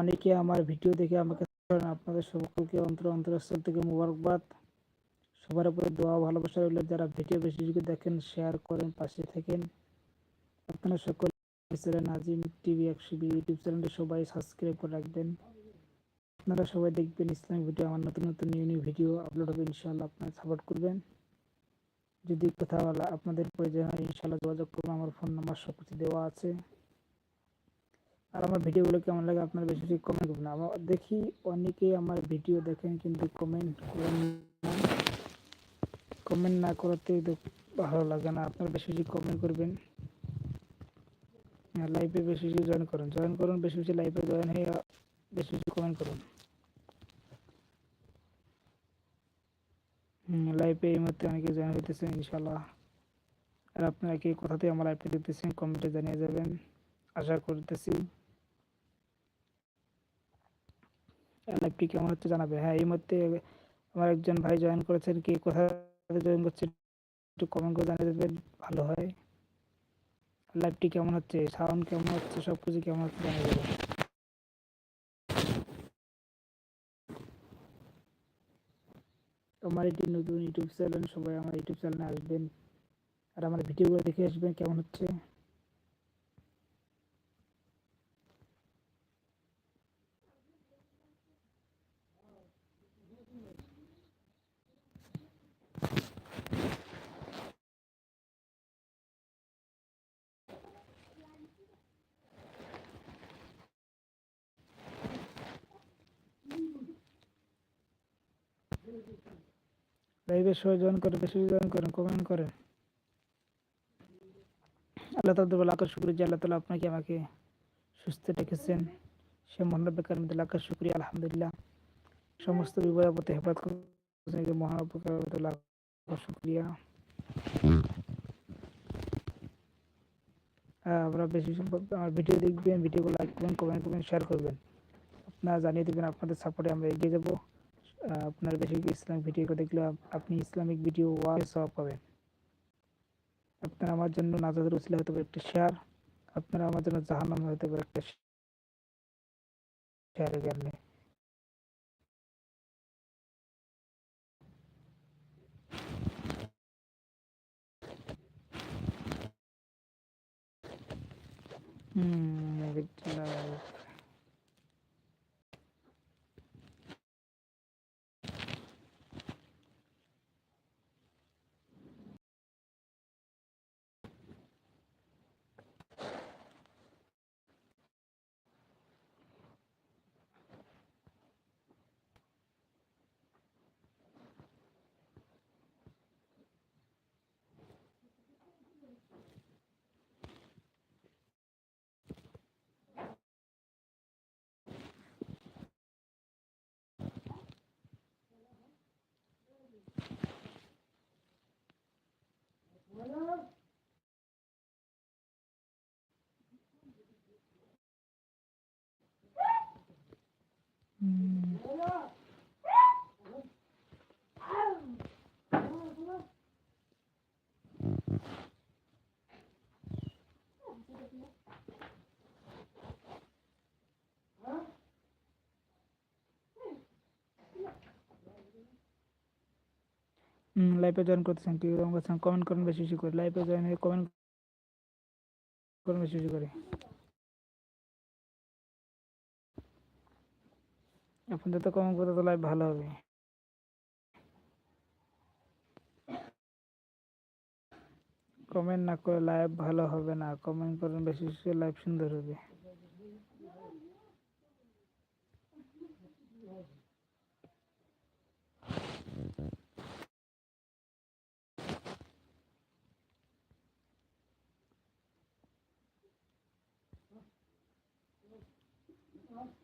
অনেকে আমার ভিডিও দেখে আমাকে আপনাদের সকলকে অন্তর অন্তরস্থল থেকে মুবারকবাদ। সবার উপরে দোয়া ভালোবাসা রইল। যারা ভিডিও বেশি দেখেন শেয়ার করেন, পাশে থাকেন। আপনারা সকল চ্যানেল নাজিম টিভি একশো ইউটিউব চ্যানেলটি সবাই সাবস্ক্রাইব করে রাখবেন। আপনারা সবাই দেখবেন ইসলামিক ভিডিও আমার নতুন নতুন নিউ নিউ ভিডিও আপলোড হবে, ইনশাআল্লাহ আপনারা সাপোর্ট করবেন। যদি কোথাও আপনাদের প্রয়োজন হয়, ইনশাআল্লাহ যোগাযোগ করবেন আমার ফোন নাম্বার সব কিছু দেওয়া আছে। আর আমার ভিডিওগুলো কেমন লাগে আপনারা বেশি বেশি কমেন্ট করবেন। আমার দেখি অনেকেই আমার ভিডিও দেখেন কিন্তু কমেন্ট করেন কমেন্ট না করাতেই তো ভালো লাগে না। আপনারা বেশি বেশি কমেন্ট করবেন। লাইভে বেশি বেশি জয়েন করুন। জয়েন করুন, বেশি বেশি লাইভে জয়েন হয়ে বেশি বেশি কমেন্ট করুন। লাইভে এই মুহূর্তে অনেকে জয়েন হইতেছে ইনশাল্লাহ আর আপনারা কি কোথাতে আমার লাইভটা দেখতেছেন কমেন্টে জানিয়ে যাবেন। আশা করতেছি। লাইভটি কেমন হচ্ছে জানাবে? হ্যাঁ এই মুহূর্তে আমার একজন ভাই জয়েন করেছেন কি, কোথায় জয়েন করছেন একটু কমেন্ট করে জানিয়ে দেবেন, ভালো হয়। লাইভটি কেমন হচ্ছে? সাউন্ড কেমন হচ্ছে? সব কিছু কেমন হচ্ছে জানিয়ে দেবেন। আমার এটি নতুন ইউটিউব চ্যানেল সবাই আমার ইউটিউব চ্যানেলে আসবেন। আর আমার ভিডিওগুলো দেখে আসবেন, কেমন হচ্ছে? লাইভে সবাই জয়েন বেশি জয়েন করেন কমেন্ট করেন আল্লাহ বলে আকাশ শুক্রিয়া আল্লাহ তালা আপনাকে আমাকে সুস্থ রেখেছেন। সে মহান বেকার মধ্যে আকাশ শুক্রিয়া আলহামদুলিল্লাহ। সমস্ত হেফাজত করেছেন শুক্রিয়া। আহ, আপনারা বেশি আমার ভিডিও দেখবেন ভিডিওগুলো লাইক করবেন কমেন্ট করবেন শেয়ার করবেন। আপনারা জানিয়ে দেবেন আপনাদের সাপোর্টে আমরা এগিয়ে যাব। আপনার বেশি ইসলামিক ভিডিও দেখলে আপ- আপনি ইসলামিক ভিডিও ওয়াচ সব পাবেন আপনারা আমার জন্য নাজাদের উসিলা হতে পারে একটা শেয়ার আপনারা আমার জন্য জাহান্নাম হতে পারে একটা শেয়ারের কারণে হুম live. হুম, লাইভে জয়েন করতেছেন কি রকম করছেন? কমেন্ট করুন বেশি বেশি করে। লাইভে জয়েন হয়ে কমেন্ট করুন বেশি বেশি করে। এখন যত কমেন্ট করতে তো লাইভ ভালো হবে। কমেন্ট না করে লাইভ ভালো হবে না। কমেন্ট করুন বেশি বেশি লাইভ সুন্দর হবে। Huh?